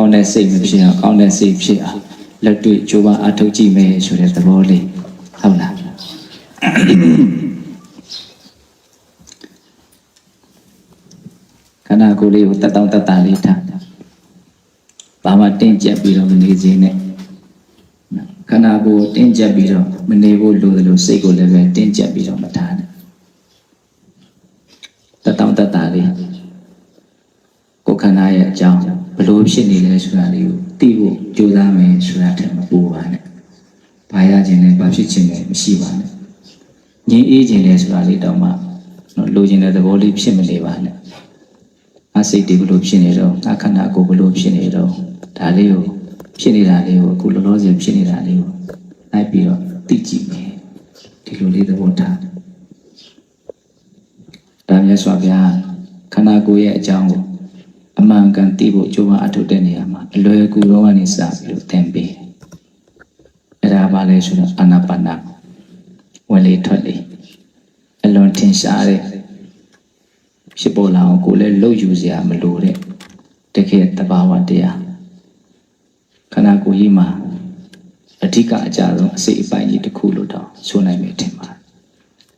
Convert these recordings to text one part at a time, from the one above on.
ကောင်းတဲ့စိတ်မဖြစ်အောင်ကောင်းတဲ့စိတ်ဖြစ်အောင်လက်တွေ့ကြိုးပမ်းအထောက်ကြည့်မယ်ဆိုတဲ့သဘောလေးဟုတ်လားခန္ဓာကိုယ်လေးကိုတက်တောင့်တက်တာလေးထားဘာမှတင်းကျပ်ပြီးတော့မနေစေနဲ့ခန္ဓာကိုယ်တင်းကျပ်ပြီးတော့မနေဖို့လိုသလိုစိတ်ကိုလည်းပဲတင်းကျပ်ပြီးတော့မထားနဲ့တက်တောင့်တက်တာလေးကိုယ် ခန္ဓာရဲ့အကြောင်းဘလို့ဖြစ်နေလဲဆိုတာလေးကိုသိဖို့ကြိုးစားမယ်ဆိုတာထက်မပူပါနဲ့ဘာရခြင်းလဲဘာဖြစ်ခြင်းလဲမရှိပါနဲ့ငြင်းအေးခြင်းလဲဆိုတာလေးတောင်မှနော်လိုချင်တဲ့သဘောလေးဖြစ်မနေပါနဲ့အစိတ်တွေဘလို့ဖြစ်နေတော့အခန္ဓာကိုယ်ဘလို့ဖြစ်နေတော့ဒါလေးကိုဖြစ်နေတာလေးကိုအခုလောလောဆယ်ဖြစ်နေတာလေးကိုလိုက်ပြီးတော့သိကြည့်မယ်ဒီလိုလေးသဘောထားဒါမြတ်စွာဘုရားခန္ဓာကိုယ်ရဲ့အကြောင်းကို အမှန်ကန်သိဖို့ကြိုးပမ်းအထောက်တဲ့နေရာမှာအလွယ်ကူတော့ကနေစပြီးတော့သင်ပေးတယ်အဲ့ဒါပါလဲဆိုတော့အာနာပါနာဝင်လေထွက်လေအလွန်ထင်ရှားတဲ့ဖြစ်ပေါ်လာအောင်ကိုယ်လည်းလှုပ်ယူစရာမလိုတဲ့တကယ်တဘာဝတရားခန္ဓာကိုယ်ကြီးမှာအဓိကအကြဆုံးအစိတ်အပိုင်းကြီးတစ်ခုလို့တော့ဆိုနိုင်မယ်ထင်ပါတယ်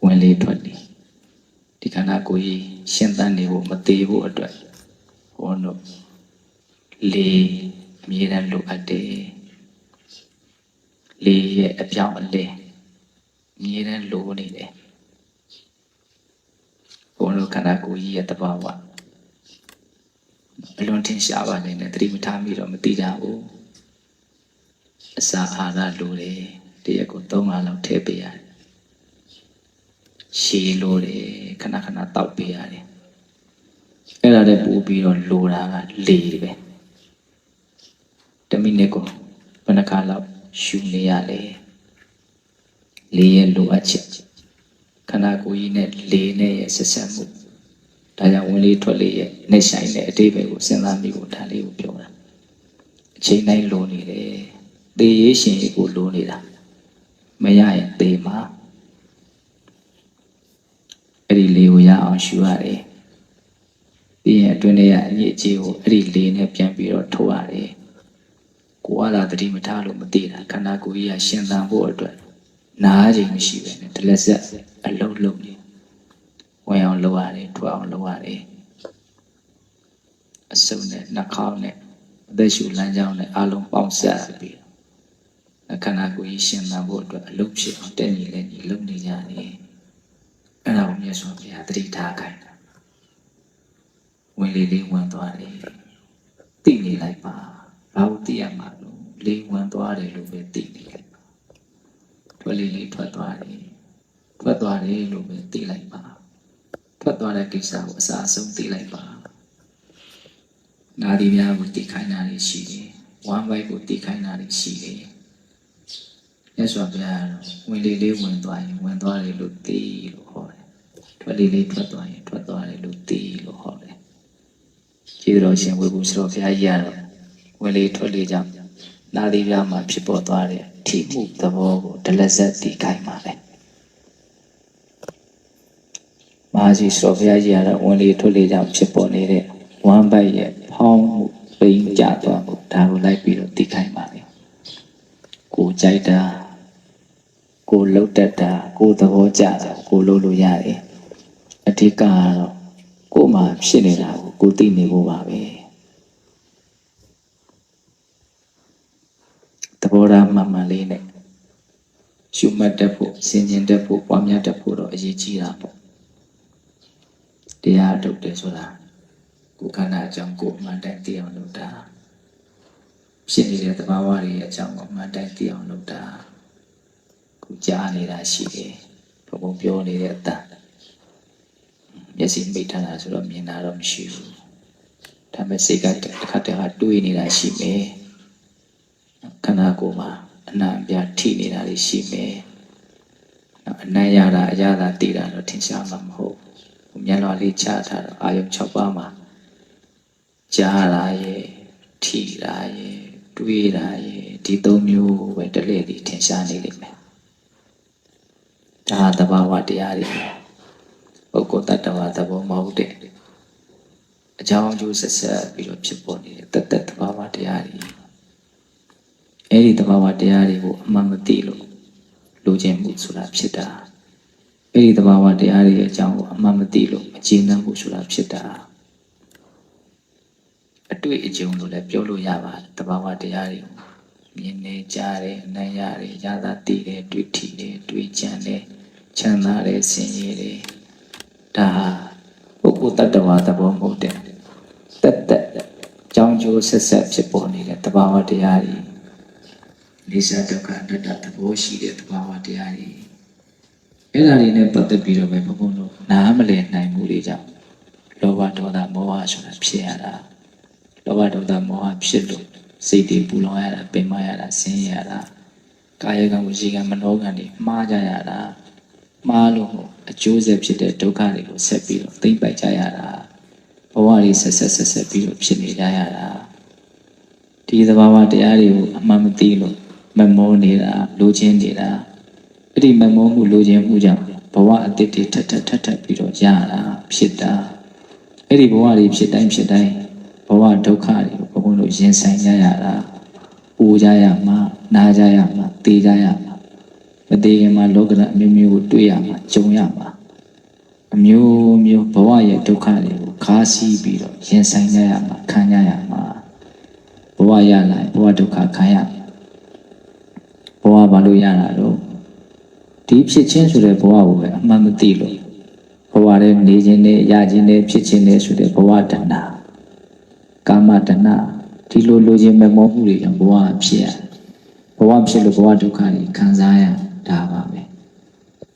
ဝင်လေထွက်လေဒီခန္ဓာကိုယ်ကြီးရှင်းသန်းနေဖို့မသေးဖို့အတွက် ဟောတော့လေအမြဲတမ်းလိုအပ်တယ်လေရဲ့အပြောင်းအလဲအမြဲတမ်းလိုနေတယ်ဘုန်းတော်ခန္ဓာကိုယ်ကြီးရဲ့တဘာဝအလွန်ထင်ရှားပါနေတယ်သတိမထားမိတော့မသိကြဘူးအစာအာဟာရလိုတယ်တရက်ကို၃ခါလောက်ထည့်ပေးရတယ်ရှည်လိုတယ်ခဏခဏတောက်ပေးရတယ် အဲ့ဒါလည်းပို့ပြီးတော့လိုတာကလေပဲတစ်မိနစ်ကိုဘယ်နှခါလောက်ရှူနေရလဲလေရဲ့လိုအပ်ချက်ခန္ဓာကိုယ်ကြီးနဲ့လေနဲ့ရဲ့ဆက်ဆက်မှုဒါကြောင့်ဝင်လေထွက်လေရဲ့နဲ့ဆိုင်တဲ့အတိတ်ပဲကိုစဉ်းစားမိဖို့ဒါလေးကိုပြောတာအချိန်တိုင်းလိုနေတယ်သေရေးရှင်ရေးကိုလိုနေတာမရရင်သေမှာအဲ့ဒီလေကိုရအောင်ရှူရတယ် ပြီးရင်အတွင်းထဲကအညစ်အကြေးကိုအဲ့ဒီလေနဲ့ပြန်ပြီးတော့ထုတ်ရတယ်ကိုကသာတတိမထားလို့မသိတာခန္ဓာကိုယ်ကြီးကရှင်သန်ဖို့အတွက်နားခြင်းမရှိပဲနဲ့တလက်ဆက်အလုံးလုံးနေဝင်အောင်လုပ်ရတယ်ထွက်အောင်လုပ်ရတယ်အစုံနဲ့နှာခေါင်းနဲ့အသက်ရှူလမ်းကြောင်းနဲ့အလုံးပေါင်းဆက်ပြီးခန္ဓာကိုယ်ကြီးရှင်သန်ဖို့အတွက်အလုပ်ဖြစ်အောင်တက်ညီလဲညီလုပ်နေကြတယ်အဲ့ဒါကိုမြတ်စွာဘုရားတတိထားခိုင်းတာ ဝင်လေလေးဝင်သွားတယ်သိနေလိုက်ပါဘာလို့သိရမှာလို့လေးဝင်သွားတယ်လို့ပဲသိနေလိုက်ပါထွက်လေလေးထွက်သွားတယ်ထွက်သွားတယ်လို့ပဲသိလိုက်ပါထွက်သွားတဲ့ကိစ္စကိုအစားအဆုံးသိလိုက်ပါနာဒီများကိုသိခိုင်းတာတွေရှိတယ်ဝမ်းပိုက်ကိုသိခိုင်းတာတွေရှိတယ်မြတ်စွာဘုရားဝင်လေလေးဝင်သွားရင်ဝင်သွားတယ်လို့သိလို့ဟောတယ်ထွက်လေလေးထွက်သွားရင်ထွက်သွားတယ်လို့သိလို့ဟောတယ် ကျေးဇူးတော်ရှင်ဝေဘူးဆရာဘုရားကြီးကတော့ဝင်လေထွက်လေကြောင့်နာဒီပြားမှာဖြစ်ပေါ်သွားတဲ့ထိမှုသဘောကိုဒလဆက်သိခိုင်းပါလေမဟာကြီးဆရာဘုရားကြီးကတော့ဝင်လေထွက်လေကြောင့်ဖြစ်ပေါ်နေတဲ့ဝမ်းပိုက်ရဲ့ဖောင်းမှုပိန်ကြသွားမှုဒါကိုလိုက်ပြီးတော့သိခိုင်းပါလေကိုကြိုက်တာကိုလှုပ်တတ်တာကိုသဘောကျတာကိုလုပ်လို့ရတယ်အဓိကကတော့ ကိုယ်မှာဖြစ်နေတာကိုကိုသိနေဖို့ပါပဲသဘောထားမှန်မှန်လေးနဲ့ရှုမှတ်တတ်ဖို့စဉ်းကျင်တတ်ဖို့ပွားများတတ်ဖို့တော့အရေးကြီးတာပေါ့တရားထုတ်တယ်ဆိုတာကိုယ်ခန္ဓာအကြောင်းကိုယ်မှန်တိုင်းသိအောင်လုပ်တာဖြစ်နေတဲ့သဘာဝတွေအကြောင်းကိုမှန်တိုင်းသိအောင်လုပ်တာကိုကြားနေတာရှိတယ်ဘုံဘုံပြောနေတဲ့အတန် မျက်စိမိတ်ထားတာဆိုတော့မြင်တာတော့မရှိဘူးဒါပေမဲ့စိတ်ကတစ်ခါတည်းကတွေးနေတာရှိမယ်ခန္ဓာကိုယ်မှာအနံ့အပြားထိနေတာတွေရှိမယ်အနံ့ရတာအရသာတည်တာတော့ထင်ရှားမှာမဟုတ်ဘူးမျက်လွှာလေးချထားတော့အာယုံ6ပါးမှာကြားတာရဲ့ထိတာရဲ့တွေးတာရဲ့ဒီသုံးမျိုးပဲတလဲတည်ထင်ရှားနေလိမ့်မယ်ဒါသဘာဝတရားတွေပု ဂ္ဂိုလ်တ attva သဘောမဟုတ်တဲ့အအကြောင်းအကျိုးဆက်ဆက်ပြီးတော့ဖြစ်ပေါ်နေတဲ့တသက်တဘာဝတရားတွေအဲ့ဒီတဘာဝတရားတွေကိုအမှန်မသိလို့လိုချင်မှုဆိုတာဖြစ်တာအဲ့ဒီတဘာဝတရားတွေရဲ့အကြောင်းကိုအမှန်မသိလို့မကျေနပ်မှုဆိုတာဖြစ်တာအတွေ့အကြုံလို့လည်းပြောလို့ရပါတယ်တဘာဝတရားတွေကိုမြင်နေကြတယ်အနံ့ရတယ်ရတာသိတယ်တွေ့ထိတယ်တွေ့ကြံတယ်ချမ်းသာတယ်ဆင်းရဲတယ် ဒါဟာပုဂ္ဂိုလ်တ attva သဘောမဟုတ်တဲ့တက်တက်ကြောင်းကျိုးဆက်ဆက်ဖြစ်ပေါ်နေတဲ့တဘာဝတရားတွေနေစာဒုက္ခအနတ္တသဘောရှိတဲ့တဘာဝတရားတွေအဲ့ဒါတွေနဲ့ပတ်သက်ပြီးတော့ပဲဘုံဘုံတို့နားမလည်နိုင်မှုတွေကြောင့်လောဘဒေါသမောဟဆိုတာဖြစ်ရတာလောဘဒေါသမောဟဖြစ်လို့စိတ်တွေပူလောင်ရတာပင်မရတာဆင်းရဲရတာကာယကံဝစီကံမနောကံတွေမှားကြရတာ မှားလို့အကျိုးဆက်ဖြစ်တဲ့ဒုက္ခတွေကိုဆက်ပြီးတော့သိမ့်ပိုက်ကြရတာဘဝတွေဆက်ဆက်ဆက်ဆက်ပြီးတော့ဖြစ်နေကြရတာဒီသဘာဝတရားတွေကိုအမှန်မသိလို့မမောနေတာလိုချင်နေတာအဲ့ဒီမမောမှုလိုချင်မှုကြောင့်ဘဝအတိတ်တွေထပ်ထပ်ထပ်ထပ်ပြီးတော့ရတာဖြစ်တာအဲ့ဒီဘဝတွေဖြစ်တိုင်းဖြစ်တိုင်းဘဝဒုက္ခတွေကိုဘုန်းဘုန်းတို့ရင်ဆိုင်ကြရတာပူကြရမှာနားကြရမှာသိကြရမှာ မသိရင်မှလောကဓာတ်အမျိုးမျိုးကိုတွေ့ရမှာကြုံရမှာအမျိုးမျိုးဘဝရဲ့ဒုက္ခတွေကိုခါးစီးပြီးတော့ရင်ဆိုင်ကြရမှာခံကြရမှာဘဝရလာရင်ဘဝဒုက္ခခံရမှာဘဝဘာလို့ရတာတော့ဒီဖြစ်ချင်းဆိုတဲ့ဘဝကိုပဲအမှန်မသိလို့ဘဝထဲနေခြင်းနဲ့ရခြင်းနဲ့ဖြစ်ခြင်းနဲ့ဆိုတဲ့ဘဝတဏ္ဍကာမတဏ္ဍဒီလိုလိုချင်မဲ့မောမှုတွေကြောင့်ဘဝဖြစ်ရဘဝဖြစ်လို့ဘဝဒုက္ခတွေခံစားရတာ ပါပဲ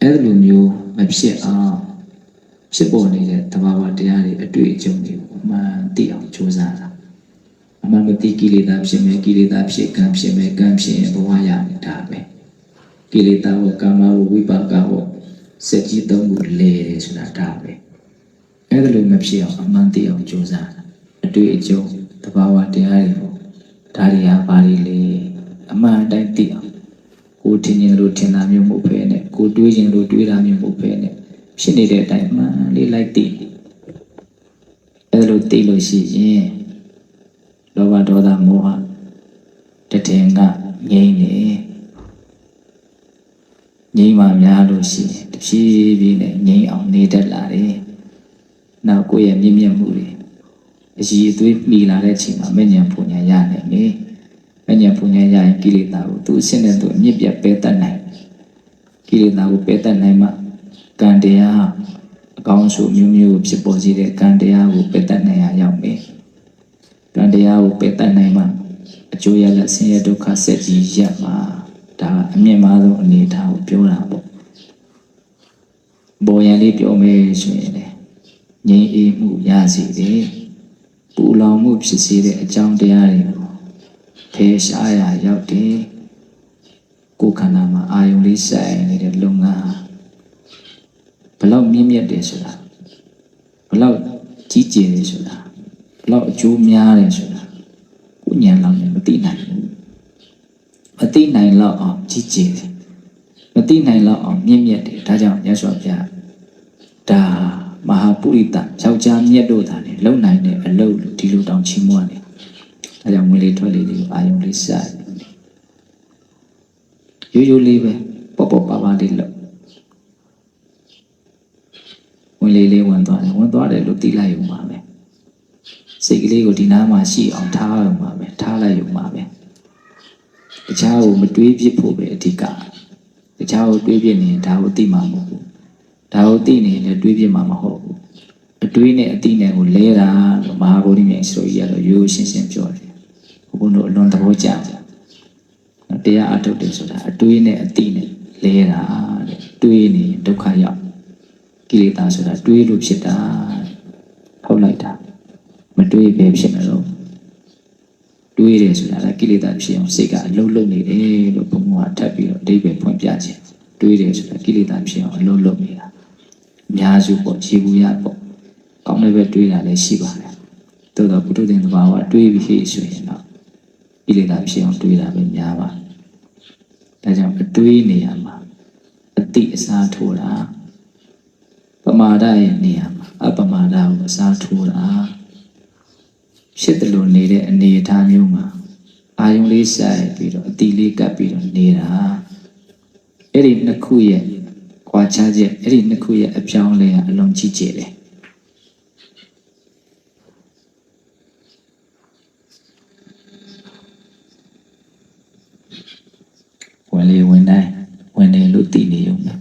အဲ့ဒီလိုမျိုးမဖြစ်အောင်ဖြစ်ပေါ်နေတဲ့တဘာဝတရားတွေအတွေ့အကြုံတွေကိုအမှန်သိအောင်ကြိုးစားတာအမှန်မသိကိလေသာဖြစ်မဲ့ကိလေသာဖြစ်ကံဖြစ်မဲ့ကံဖြစ်ရင်ဘဝရနေတာပဲကိလေသာဝကာမဝဝိပါကဝစက်ကြီးသုံးခုလဲတယ်ဆိုတာဒါပဲအဲ့ဒါလိုမဖြစ်အောင်အမှန်တရားကြိုးစားတာအတွေ့အကြုံတဘာဝတရားတွေပေါ့ဒါတွေဟာဘာတွေလဲအမှန်အတိုင်းသိအောင် ကိုထင်ရင်လို့ထင်တာမျိုးမဟုတ်ဘဲနဲ့ကိုတွေးရင်လို့တွေးတာမျိုးမဟုတ်ဘဲနဲ့ဖြစ်နေတဲ့အတိုင်းအမှန်လေးလိုက်သိအဲ့ဒါလိုသိလို့ရှိရင်လောဘဒေါသမောဟတထင်ကငြိမ့်နေငြိမ်းမှများလို့ရှိရင်တဖြည်းဖြည်းနဲ့ငြိမ်းအောင်နေတတ်လာတယ်။နောက်ကိုယ့်ရဲ့မြင့်မြတ်မှုတွေအည်အသွေးမိလာတဲ့အချိန်မှာမဉ္ဇဉ်ပူညာရနိုင်တယ်။ မဉ္ဇဉ်ပူညာရရင်ကိလေသာကိုသူ့အရှင်းနဲ့သူအမြင့်ပြတ်ပယ်တတ်နိုင်။ကိလေသာကိုပယ်တတ်နိုင်မှကံတရားအကောင်းဆုံးမျိုးမျိုးဖြစ်ပေါ်စေတဲ့ကံတရားကိုပယ်တတ်နိုင်ရရောက်မယ်။ကံတရားကိုပယ်တတ်နိုင်မှအကျိုးရလဆင်းရဲဒုက္ခဆက်ကြီးရပ်မှာဒါအမြင့်မားဆုံးအနေအထားကိုပြောတာပေါ့ဘောရန်လေးပြောမယ်ဆိုရင်လေငြိမ်းအေးမှုရစီတယ်ပူလောင်မှုဖြစ်စေတဲ့အကြောင်းတရားတွေကို ဖယ်ရှားရရောက်တယ်ကိုယ်ခန္ဓာမှာအာယုံလေးစိုက်နေတဲ့လုပ်ငန်းဟာဘလောက်မြင့်မြတ်တယ်ဆိုတာဘလောက်ကြီးကျယ်တယ်ဆိုတာဘလောက်အကျိုးများတယ်ဆိုတာကိုဉာဏ်လောက်နဲ့မသိနိုင်ဘူးမသိနိုင်လောက်အောင်ကြီးကျယ်တယ်မသိနိုင်လောက်အောင်မြင့်မြတ်တယ်ဒါကြောင့်မြတ်စွာဘုရားဒါမဟာပုရိသယောက်ျားမြတ်တို့သာလေလုံနိုင်တဲ့အလုပ်လို့ဒီလိုတောင်ချီးမွမ်းတယ် ဒါကြောင့်ဝင်လေထွက်လေတွေကိုအာယုံလေးစတယ်ရိုးရိုးလေးပဲပေါ့ပေါ့ပါပါလေးလို့ဝင်လေလေးဝင်သွားတယ်ဝင်သွားတယ်လို့သိလိုက်ရုံပါပဲစိတ်ကလေးကိုဒီနားမှာရှိအောင်ထားရုံပါပဲထားလိုက်ရုံပါပဲတခြားကိုမတွေးပြစ်ဖို့ပဲအဓိကတခြားကိုတွေးပြစ်နေရင်ဒါကိုသိမှာမဟုတ်ဘူးဒါကိုသိနေရင်လည်းတွေးပြစ်မှာမဟုတ်ဘူးအတွေးနဲ့အသိနဲ့ကိုလဲတာလို့မဟာဗုဒ္ဓမြတ်ဆိုကြီးကတော့ရိုးရိုးရှင်းရှင်းပြောတယ် ဘုန်းတို့အလွန်သဘောကျတယ်တရားအထုတ်တယ်ဆိုတာအတွေးနဲ့အသိနဲ့လဲတာတဲ့တွေးနေရင်ဒုက္ခရောက်ကိလေသာဆိုတာတွေးလို့ဖြစ်တာဟုတ်လိုက်တာမတွေးပဲဖြစ်နေတော့တွေးတယ်ဆိုတာကကိလေသာဖြစ်အောင်စိတ်ကအလုံးလုံးနေတယ်လို့ဘုံကထပ်ပြီးတော့အဓိပ္ပာယ်ဖွင့်ပြခြင်းတွေးတယ်ဆိုတာကိလေသာဖြစ်အောင်အလုံးလုံးနေတာအများစုပေါ့ခြေဘူးရပေါ့ကောင်းတဲ့ဘက်တွေးတာလည်းရှိပါတယ်သို့တော့ဘုဒ္ဓသင်တဘာဝတွေးပြီးဆိုရင်တော့ ကိလေသာဖြစ်အောင်တွေးတာပဲများပါဒါကြောင့်အတွေးနေရာမှာအတိအစားထိုးတာပမာဒရဲ့နေရာမှာအပမာဒကိုအစားထိုးတာဖြစ်တယ်လို့နေတဲ့အနေအထားမျိုးမှာအာယုံလေးစိုက်ပြီးတော့အတီလေးကပ်ပြီးတော့နေတာအဲ့ဒီနှစ်ခုရဲ့ခွာခြားချက်အဲ့ဒီနှစ်ခုရဲ့အပြောင်းအလဲကအလုံးကြီးကျယ်တယ် ဝင်လေဝင်တိုင်းဝင်တယ်လို့သိနေုံပဲ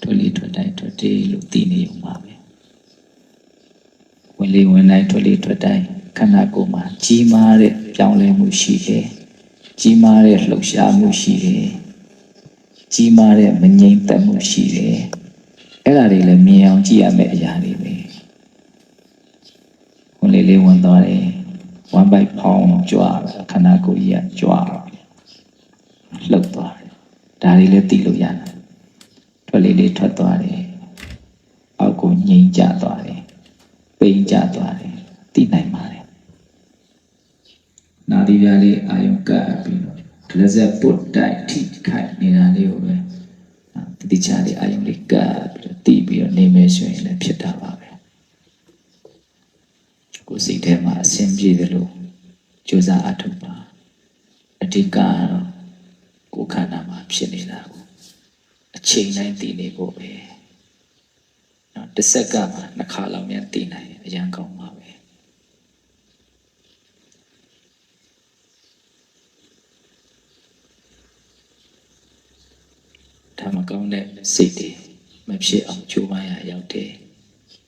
ထွက်လေထွက်တိုင်းထွက်တယ်လို့သိနေုံပါပဲဝင်လေဝင်တိုင်းထွက်လေထွက်တိုင်းခန္ဓာကိုယ်မှာကြီးမားတဲ့ပြောင်းလဲမှုရှိတယ်ကြီးမားတဲ့လှုပ်ရှားမှုရှိတယ်ကြီးမားတဲ့မငြိမ်သက်မှုရှိတယ်အဲ့ဒါတွေလည်းမြင်အောင်ကြည့်ရမယ့်အရာတွေပဲဝင်လေလေးဝင်သွားတယ်ဝမ်းပိုက်ဖောင်းကြွားခန္ဓာကိုယ်ကြီးကကြွားလှုပ်သွားတယ် ဒါတွေလည်းသိလို့ရတယ်ထွက်လေလေးထွက်သွားတယ်အောက်ကိုငြိမ်ကျသွားတယ်ပိန်ကျသွားတယ်သိနိုင်ပါတယ်နာဒီပြားလေးအာယုံကပ်ပြီးတော့လက်ဆက်ပုတ်တိုက်ထိခိုက်နေတာလေးကိုပဲတတိချာလေးအာယုံလေးကပ်ပြီးတော့သိပြီးတော့နေမယ်ဆိုရင်လည်းဖြစ်တာပါပဲကိုယ်စိတ်ထဲမှာအဆင်ပြေတယ်လို့ကြိုးစားအထောက်ပါအဓိကကတော့ကိုယ်ခန္ဓာမှာ ဖြစ်နေတာကိုအချိန်တိုင်းသိနေဖို့ပဲနော်တစ်စက္ကန့်မှာနှစ်ခါလောက်မြန်သိနိုင်ရင်အရန်ကောင်းပါပဲဒါမှကောင်းတဲ့စိတ်တွေမဖြစ်အောင်ကြိုးပမ်းရရောက်တယ်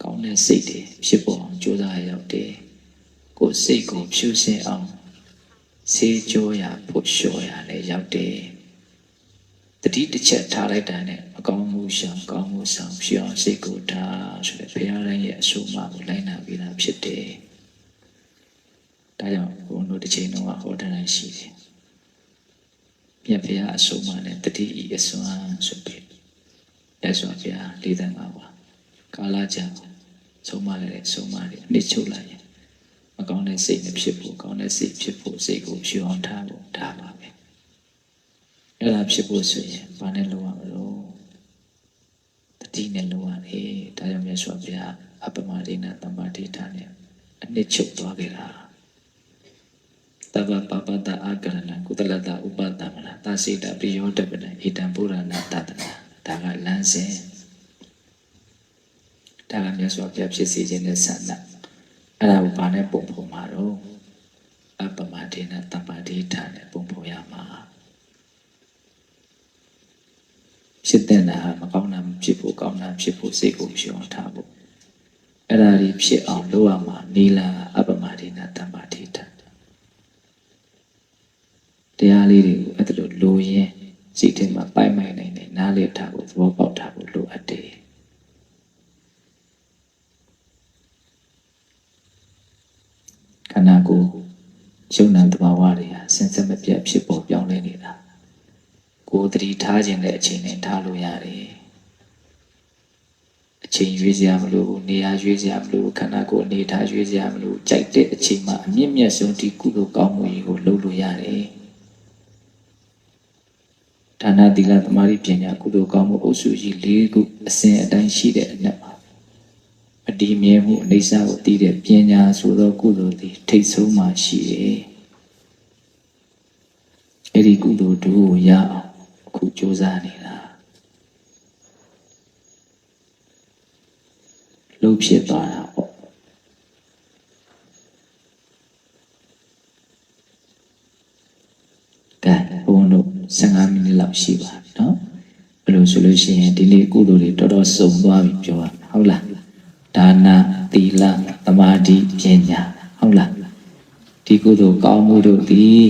ကောင်းတဲ့စိတ်တွေဖြစ်ပေါ်အောင်ကြိုးစားရရောက်တယ်ကိုယ်စိတ်ကိုဖြူစင်အောင်ဆေးကြောရဖို့လျှော်ရလည်းရောက်တယ် တတိတစ်ချက်ထားလိုက်တာနဲ့အကောင်းမှုရှောင်ကောင်းမှုဆောင်ဖြူအောင်စိတ်ကိုထားဆိုတဲ့ဘုရားတိုင်းရဲ့အဆိုအမကိုလိုက်နာပြီးတာဖြစ်တယ်ဒါကြောင့်ဘုန်းတို့တစ်ချိန်လုံးကဟောတဲ့တိုင်းရှိတယ်မြတ်ဘုရားအဆိုအမနဲ့တတိဤအစွမ်းဆိုပြီးရသော်ဘုရားလေးသံပါပါကာလကြာဆုံးမလိုက်တဲ့ဆုံးမတွေအနစ်ချုပ်လိုက်ရင်မကောင်းတဲ့စိတ်မဖြစ်ဖို့ကောင်းတဲ့စိတ်ဖြစ်ဖို့စိတ်ကိုဖြူအောင်ထားဖို့ဒါပါပဲ အဲ့ဒါဖြစ်ဖို့ဆိုရင်ဘာနဲ့လုပ်ရမလို့တတိနဲ့လုပ်ရတယ်ဒါကြောင့်မြတ်စွာဘုရားအပမဒိနာတမ္ပါဒိဋ္ဌာနဲ့အနစ်ချုပ်သွားခဲ့တာတဗ္ဗပပတအာကရဏကုသလတဥပတမနာသာစိတပိယောတပနဣတံပုရဏတတနာဒါကလမ်းစဉ်ဒါကမြတ်စွာဘုရားဖြစ်စေခြင်းနဲ့ဆန္ဒအဲ့ဒါကိုဘာနဲ့ပုံဖော်မှာတော့အပမဒိနာတမ္ပါဒိဋ္ဌာနဲ့ပုံဖော်ရမှာ ဖြစ်တဲ့နာမကောင်းတာမဖြစ်ဖို့ကောင်းတာဖြစ်ဖို့စိတ်ကိုဖြောင်းထားဖို့အဲ့ဒါကြီးဖြစ်အောင်လုပ်ရမှာနီလာအပမဒိနာတမ္ပါဒိဋ္ဌာတရားလေးတွေကိုအဲ့ဒါလိုလိုရင်းစိတ်ထဲမှာပိုက်မိုက်နိုင်နေနားလည်ထားဖို့သဘောပေါက်ထားဖို့လိုအပ်တယ်ခန္ဓာကိုယ်ယုံနာတဘာဝတွေဟာစင်စက်မပြတ်ဖြစ်ပေါ်ပြောင်းလဲနေတာ ကိုယ်တတိထားခြင်းတဲ့အချိန်နဲ့ထားလို့ရတယ်အချိန်ရွေးစရာမလိုဘူးနေရာရွေးစရာမလိုဘူးခန္ဓာကိုယ်အနေထားရွေးစရာမလိုဘူးကြိုက်တဲ့အချိန်မှာအမြင့်မြတ်ဆုံးဒီကုသိုလ်ကောင်းမှုကြီးကိုလုပ်လို့ရတယ်ဒါနသီလသမာဓိပညာကုသိုလ်ကောင်းမှုအုပ်စုကြီး၄ခုအစဉ်အတိုင်းရှိတဲ့အနက်မှာအတည်မြဲမှုအိဋ္ဌာကိုတည်တဲ့ပညာဆိုသောကုသိုလ်သည်ထိတ်ဆုံးမှရှိတယ်။အဲ့ဒီကုသိုလ်တို့ကိုရအောင် အခုကြိုးစားနေတာလှုပ်ဖြစ်သွားတာပေါ့။ကဲဘုန်းတို့15မိနစ်လောက်ရှိပါပြီနော်။ဘယ်လိုဆိုလို့ရှိရင်ဒီနေ့ကုသိုလ်တွေတော်တော်စုံသွားပြီပြောရမယ်ဟုတ်လား။ဒါနသီလသမာဓိပညာဟုတ်လားဒီကုသိုလ်ကောင်းမှုတို့သည်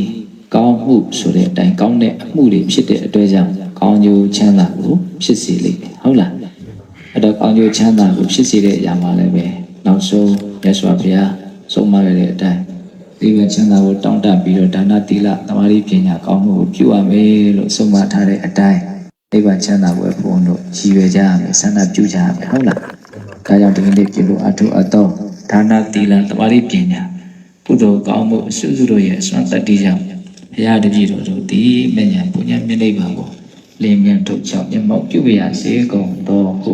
ကောင်းမှုဆိုတဲ့အတိုင်းကောင်းတဲ့အမှုတွေဖြစ်တဲ့အတွက်ကြောင့်ကောင်းကျိုးချမ်းသာကိုဖြစ်စေလိမ့်မယ်ဟုတ်လားအဲ့တော့ကောင်းကျိုးချမ်းသာကိုဖြစ်စေတဲ့အရာမှလည်းပဲနောက်ဆုံးမြတ်စွာဘုရားဆုံးမရတဲ့အတိုင်းဒီကချမ်းသာကိုတောင်းတပြီးတော့ဒါနသီလသမာဓိပညာကောင်းမှုကိုပြုရမယ်လို့ဆုံးမထားတဲ့အတိုင်းနိဗ္ဗာန်ချမ်းသာကိုဘုန်းတို့ရည်ရွယ်ကြရမယ်ဆန္ဒပြုကြရမယ်ဟုတ်လားဒါကြောင့်ဒီကနေ့ပြုလို့အထုအတော့ဒါနသီလသမာဓိပညာကုသိုလ်ကောင်းမှုအစွစုတို့ရဲ့အစွမ်းတတ္တိကြောင့် ဘုရားတပည့်တော်တို့သည်မညာပုညမြတ်နိဗ္ဗာန်ကိုလင်းမြန်ထုတ်ချောက်မျက်မှောက်ပြုရစေကုန်သောဟု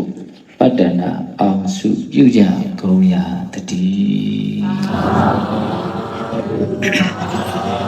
ပတ္တနာအောင်စုပြုကြကုန်ရာတည်းသု